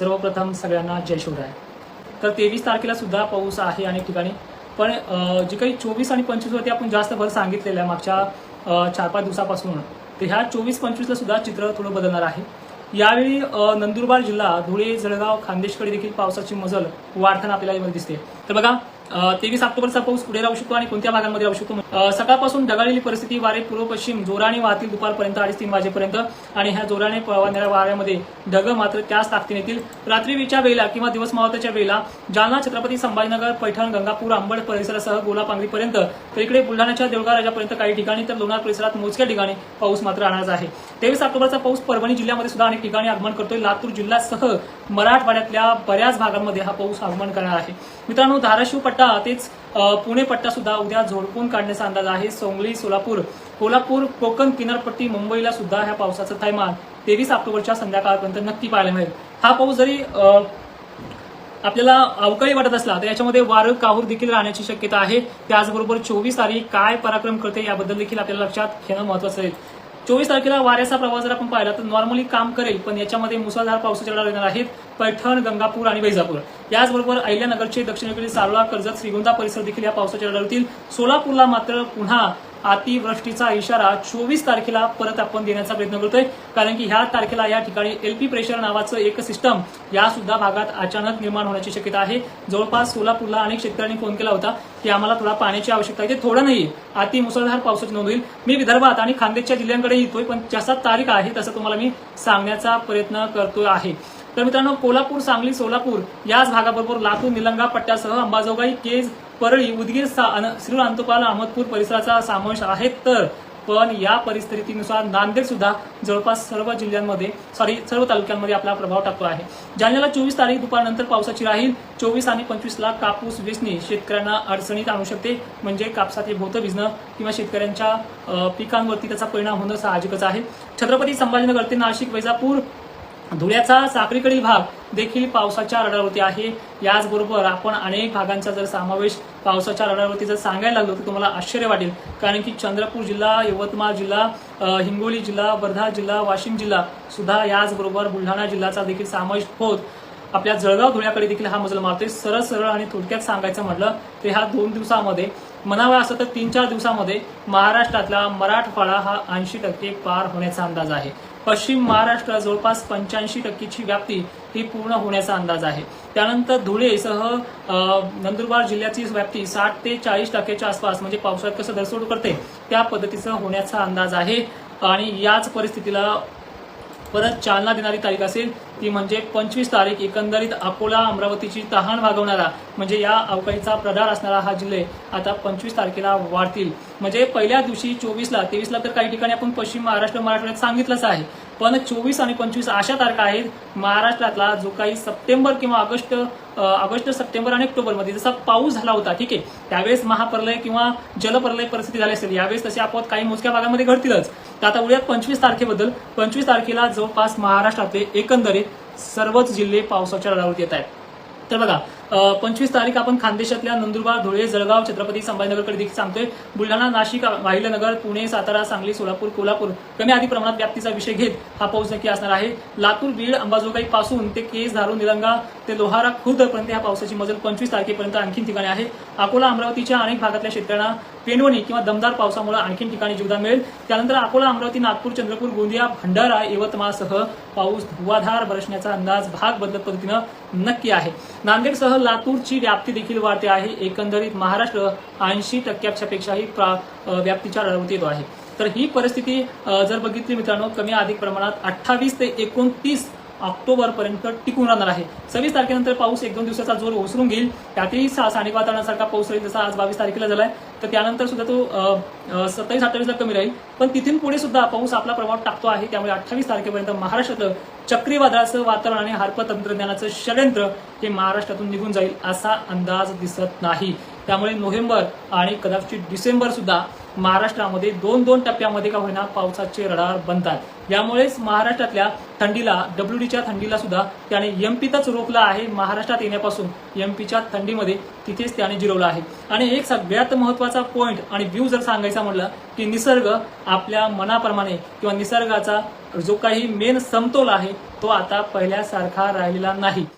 सर्वप्रथम सगळ्यांना जय शिवराय. तर तेवीस तारखेला सुद्धा पाऊस आहे अनेक ठिकाणी. पण जे काही चोवीस आणि पंचवीसवरती आपण जास्त भर सांगितलेलं आहे मागच्या चार पाच दिवसापासून तर ह्या चोवीस पंचवीसला सुद्धा चित्र थोडं बदलणार आहे. यावेळी नंदुरबार जिल्हा धुळे जळगाव खान्देशकडे देखील पावसाची मजल वाढताना आपल्याला दिसते. तर बघा तेवीस ऑक्टोबरचा पाऊस पुढे राहू शकतो आणि कोणत्या भागांमध्ये राहू शकतो सकाळपासून ढगाळलेली परिस्थिती वारे पूर्व पश्चिम जोराने वाहतील दुपारपर्यंत अडीच तीन वाजेपर्यंत आणि ह्या जोराने वाहणाऱ्या वाऱ्यामध्ये ढग मात्र त्याच ताकदीने येतील. रात्रीच्या वेळेला किंवा दिवस मावताच्या वेळेला जालना छत्रपती संभाजीनगर पैठण गंगापूर अंबड परिसरासह गोलापांगरीपर्यंत तर इकडे बुलढाण्याच्या देवगाराजापर्यंत काही ठिकाणी तर लोणार परिसरात मोजक्या ठिकाणी पाऊस मात्र राहणार आहे. तेवीस ऑक्टोबरचा पाऊस परभणी जिल्ह्यामध्ये सुद्धा अनेक ठिकाणी आगमन करतोय. लातूर जिल्ह्यासह मराठवाड्यातल्या बऱ्याच भागांमध्ये हा पाऊस आगमन करणार आहे. मित्रांनो धाराशिव पट्टा पट्टा तेच पुणे पट्टा सुद्धा उद्या झोडपून काढण्याचा अंदाज आहे. सोंगली सोलापूर कोल्हापूर कोकण किनारपट्टी मुंबईला सुद्धा ह्या पावसाचं थैमान तेवीस ऑक्टोबरच्या संध्याकाळपर्यंत नक्की पाहायला मिळेल. हा पाऊस जरी आपल्याला अवकाळी वाटत असला तर याच्यामध्ये वारं काहूर देखील राहण्याची शक्यता आहे. त्याचबरोबर चोवीस तारीख काय पराक्रम करते याबद्दल देखील आपल्याला लक्षात घेणं महत्वाचं आहे. चोवीस तारखेला वाऱ्याचा प्रवास जर आपण पाहिला तर नॉर्मली काम करेल पण याच्यामध्ये मुसळधार पावसाचे लढा येणार आहेत. पैठण गंगापूर आणि वैजापूर. याचबरोबर अहिल्यानगरचे दक्षिणेकडील सारोळा कर्जत श्रीगोंदा परिसर देखील या पावसाच्या लढा सोलापूरला मात्र पुन्हा अतिवृष्टीचा इशारा चोवीस तारखेला परत आपण देण्याचा प्रयत्न करतोय. कारण की ह्या तारखेला या ठिकाणी एलपी प्रेशर नावाचं एक सिस्टम या सुद्धा भागात अचानक निर्माण होण्याची शक्यता आहे. जवळपास सोलापूरला अनेक शेतकऱ्यांनी फोन केला होता की आम्हाला थोडा पाण्याची आवश्यकता आहे. ते थोडं नाही अति मुसळधार पावसाची नोंद होईल. मी विदर्भात आणि खानदेशच्या जिल्ह्यांकडे येतोय पण जसा तारीख आहे तसं तुम्हाला मी सांगण्याचा प्रयत्न करतोय आहे. तर मित्रांनो कोल्हापूर सांगली सोलापूर याच भागाबरोबर लातूर निलंगा पट्ट्यासह अंबाजोगाई केज परळी उदगीर सा- अन- अहमदपूर परिसराचा समावेश आहे तर पण या परिस्थितीनुसार नांदेड सुद्धा जवळपास सर्व जिल्ह्यांमध्ये सॉरी सर्व तालुक्यांमध्ये आपला प्रभाव टाकतो आहे. जालन्याला चोवीस तारीख दुपारनंतर पावसाची राहील. चोवीस आणि पंचवीसला कापूस वेचणे शेतकऱ्यांना अडचणीत आणू शकते. म्हणजे कापसाचे भोत भिजणं किंवा शेतकऱ्यांच्या पिकांवरती त्याचा परिणाम होणं साहजिकच आहे. छत्रपती संभाजीनगर ते नाशिक वैजापूर धुळ्याचा साखरीकडील भाग देखील पावसाच्या रडारवरती आहे. याचबरोबर आपण अनेक भागांचा जर समावेश पावसाच्या रडारवरती जर सांगायला लागलो तर तुम्हाला आश्चर्य वाटेल. कारण की चंद्रपूर जिल्हा यवतमाळ जिल्हा हिंगोली जिल्हा वर्धा जिल्हा वाशिम जिल्हा सुद्धा याचबरोबर बुलढाणा जिल्ह्याचा देखील समावेश होत. आपल्या जळगाव धुळ्याकडे देखील हा मजल मारतोय. सरळ सरळ आणि थोडक्यात सांगायचं म्हटलं तर ह्या दोन दिवसामध्ये म्हणावा असं तर तीन चार दिवसामध्ये महाराष्ट्रातला मराठवाडा हा ऐंशी टक्के पार होण्याचा अंदाज आहे. पश्चिम महाराष्ट्र जवळपास पंच्याऐंशी टक्केची व्याप्ती ही पूर्ण होण्याचा अंदाज आहे. त्यानंतर धुळेसह नंदुरबार जिल्ह्याची व्याप्ती साठ ते चाळीस टक्क्याच्या आसपास म्हणजे पावसाळ्यात कसं दरसोड करते त्या पद्धतीचा होण्याचा अंदाज आहे. आणि याच परिस्थितीला परत चालना देणारी तारीख असेल ती म्हणजे पंचवीस तारीख एकंदरीत अकोला अमरावतीची तहान भागवणारा म्हणजे या अवकाळीचा प्रधार असणारा हा जिल्हे आता पंचवीस तारखेला वाढतील. म्हणजे पहिल्या दिवशी चोवीसला तेवीसला तर काही ठिकाणी आपण पश्चिम महाराष्ट्र मराठवाड्यात सांगितलंच आहे. पण चोवीस आणि पंचवीस अशा तारखा आहेत महाराष्ट्रातला जो काही सप्टेंबर किंवा ऑगस्ट ऑगस्ट सप्टेंबर आणि ऑक्टोबरमध्ये जसा पाऊस झाला होता ठीक आहे त्यावेळेस महाप्रलय किंवा जलप्रलय परिस्थिती झाली असेल यावेळेस तसे आपत काही मोजक्या भागामध्ये घडतीलच. तर आता उद्या पंचवीस तारखेबद्दल पंचवीस तारखेला जवळपास महाराष्ट्रातले एकंदरीत सर्वच जिल्हे पावसाच्या रडावरती येत आहेत. तर बघा पंचवीस तारीख आपण खानदेशातल्या नंदुरबार धुळे जळगाव छत्रपती संभाजीनगरकडे देखील सांगतोय. बुलढाणा नाशिक वाहिलनगर पुणे सातारा सांगली सोलापूर कोल्हापूर कमी अधिक प्रमाणात व्याप्तीचा विषय घेत हा पाऊस नक्की असणार आहे. लातूर बीड अंबाजोगाई पासून ते केस धारू निलंगा ते लोहारा खुर्दपर्यंत ह्या पावसाची मजल पंचवीस तारखेपर्यंत आणखी ठिकाणी आहे. अकोला अमरावतीच्या अनेक भागातल्या शेतकऱ्यांना पेनवणी किंवा दमदार पावसामुळे आणखी ठिकाणी जीवदान मिळेल. त्यानंतर अकोला अमरावती नागपूर चंद्रपूर गोंदिया भंडारा यवतमाळसह पाऊस धुवाधार बरसण्याचा अंदाज भाग बदलत पद्धतीनं नक्की आहे. नांदेडसह लातूरची व्याप्ती देखील वाढते आहे. एकंदरीत महाराष्ट्र ऐंशी टक्क्याच्या पेक्षाही व्याप्तीच्या रडावरती येतो आहे. तर ही परिस्थिती जर बघितली मित्रांनो कमी अधिक प्रमाणात अठ्ठावीस ते एकोणतीस ऑक्टोबरपर्यंत टिकून राहणार आहे. सव्वीस तारखेनंतर पाऊस एक दोन दिवसाचा जोर ओसरून घेईल. त्यातही सा- स्थानिक वातावरणासारखा पाऊस राहील जसा आज बावीस तारखेला झालाय. तर त्यानंतर सुद्धा तो सत्तावीस अठ्ठावीसला कमी राहील. पण तिथून पुढे सुद्धा पाऊस आपला प्रभाव टाकतो आहे. त्यामुळे अठ्ठावीस तारखेपर्यंत महाराष्ट्रातलं चक्रीवादळाचं वातावरण आणि हार्प तंत्रज्ञानाचं षडयंत्र हे महाराष्ट्रातून निघून जाईल असा अंदाज दिसत नाही. त्यामुळे नोव्हेंबर आणि कदाचित डिसेंबर सुद्धा महाराष्ट्रामध्ये दोन दोन टप्प्यामध्ये का होईना पावसाचे रडार बनतात. यामुळेच महाराष्ट्रातल्या थंडीला डब्ल्यू डीच्या थंडीला सुद्धा त्याने एमपीतच रोखला आहे महाराष्ट्रात येण्यापासून. एमपीच्या थंडीमध्ये तिथेच त्याने जिरवलं आहे. आणि एक सगळ्यात महत्त्वाचा पॉईंट आणि व्ह्यू जर सांगायचा म्हटलं की निसर्ग आपल्या मनाप्रमाणे किंवा निसर्गाचा जो काही मेन समतोल आहे तो आता पहिल्यासारखा राहिलेला नाही.